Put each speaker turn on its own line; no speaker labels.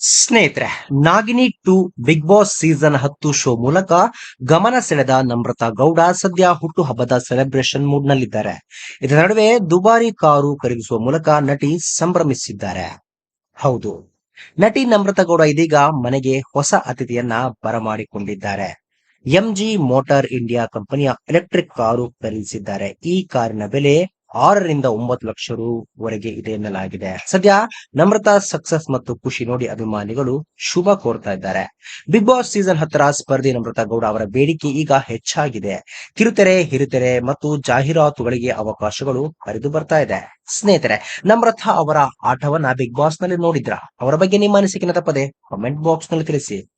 ಸ್ನೇಹಿತರೆ Nagini two Bigg Boss season ಹತ್ತು show ಮೂಲಕ ಗಮನ ಸೆಳೆದ ನಮ್ರತಾ ಗೌಡ ಸದ್ಯ ಹುಟ್ಟುಹಬ್ಬದ ಸೆಲೆಬ್ರೇಷನ್ ಮೂಡ್ ನಲ್ಲಿದ್ದಾರೆ ಇದರ ನಡುವೆ ದುಬಾರಿ ಕಾರು ಖರೀದಿಸುವ ಮೂಲಕ ನಟಿ ಸಂಭ್ರಮಿಸಿದ್ದಾರೆ. ಹೌದು, ನಟಿ ನಮ್ರತಾ ಗೌಡ ಇದೀಗ ಮನೆಗೆ ಹೊಸ ಅತಿಥಿಯನ್ನ ಬರಮಾಡಿಕೊಂಡಿದ್ದಾರೆ. ಎಂಜಿ ಮೋಟಾರ್ ಇಂಡಿಯಾ ಕಂಪನಿಯ ಎಲೆಕ್ಟ್ರಿಕ್ ಕಾರು ಖರೀದಿಸಿದ್ದಾರೆ. ಈ ಕಾರಿನ ಬೆಲೆ ಆರರಿಂದ ಒಂಬತ್ತು ಲಕ್ಷ ರೂವರೆಗೆ ಇದೆ ಎನ್ನಲಾಗಿದೆ. ಸದ್ಯ ನಮ್ರತಾ ಸಕ್ಸಸ್ ಮತ್ತು ಖುಷಿ ನೋಡಿ ಅಭಿಮಾನಿಗಳು ಶುಭ ಕೋರ್ತಾ ಇದ್ದಾರೆ. ಬಿಗ್ ಬಾಸ್ ಸೀಸನ್ ಹತ್ತರ ಸ್ಪರ್ಧಿ ನಮ್ರತಾ ಗೌಡ ಅವರ ಬೇಡಿಕೆ ಈಗ ಹೆಚ್ಚಾಗಿದೆ. ಕಿರುತೆರೆ, ಹಿರುತೆರೆ ಮತ್ತು ಜಾಹೀರಾತುಗಳಿಗೆ ಅವಕಾಶಗಳು ಹರಿದು ಬರ್ತಾ ಇದೆ. ಸ್ನೇಹಿತರೆ, ನಮ್ರತಾ ಅವರ ಆಟವನ್ನ ಬಿಗ್ ಬಾಸ್ನಲ್ಲಿ ನೋಡಿದ್ರ? ಅವರ ಬಗ್ಗೆ ನಿಮ್ಮ ಅನಿಸಿಕೆನ ತಪ್ಪದೆ ಕಾಮೆಂಟ್ ಬಾಕ್ಸ್ನಲ್ಲಿ ತಿಳಿಸಿ.